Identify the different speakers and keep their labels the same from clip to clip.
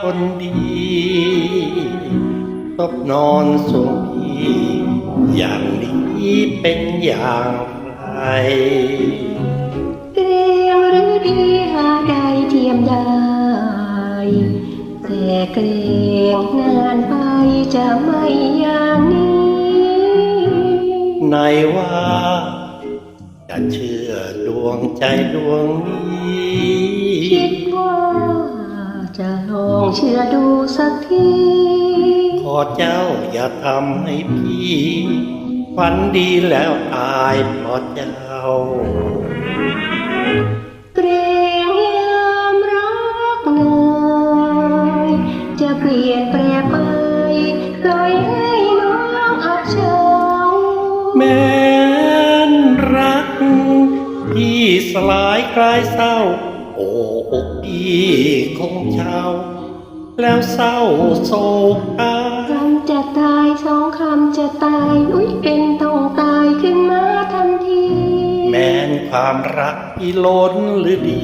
Speaker 1: คนดีตบนอนสุขีอย่างนี้เป็นอย่างไร
Speaker 2: เกรงหรือดีหาใดเทียมได้แต่เกรงงานไปจะไม่อย่างนี้
Speaker 1: ในว่าจะเชื่อดวงใจดวงนี้
Speaker 2: เชื่อดูสักที
Speaker 1: ขอเจ้าอย่าทำให้พี่ฝันดีแล้วตายเพราะเจ้า
Speaker 2: เกรงยามรักเหนื่อยจะเปลี่ยนแปลงไปปล่อยให้น้องอับเฉา
Speaker 1: แม้นรักที่สลายกลายเศร้าโอ้อกพี่คงเช้า แล้วเศร้าโศกตา
Speaker 2: คำจะตายสองคำจะตาย อุ้ยเป็นต้องตายขึ้นมาทันที
Speaker 1: แม้นความรักพี่ล้นหรือดี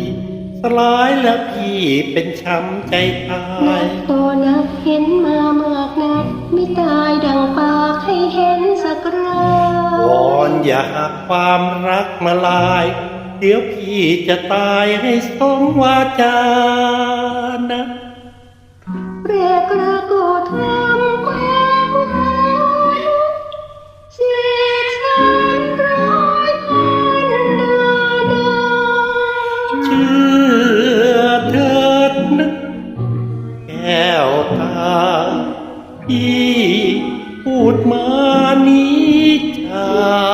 Speaker 1: สลายแล้วพี่เป็นช้ำใจตา
Speaker 2: นั
Speaker 1: ย
Speaker 2: กต่อนักเห็นมามากนักไม่ตายดังปากให้เห็นสักคราว
Speaker 1: อนอย่าหักความรักมาลาย เดี๋ยวพี่จะตายให้สมวาจานะ
Speaker 2: พี่
Speaker 1: พูดมานี้จาก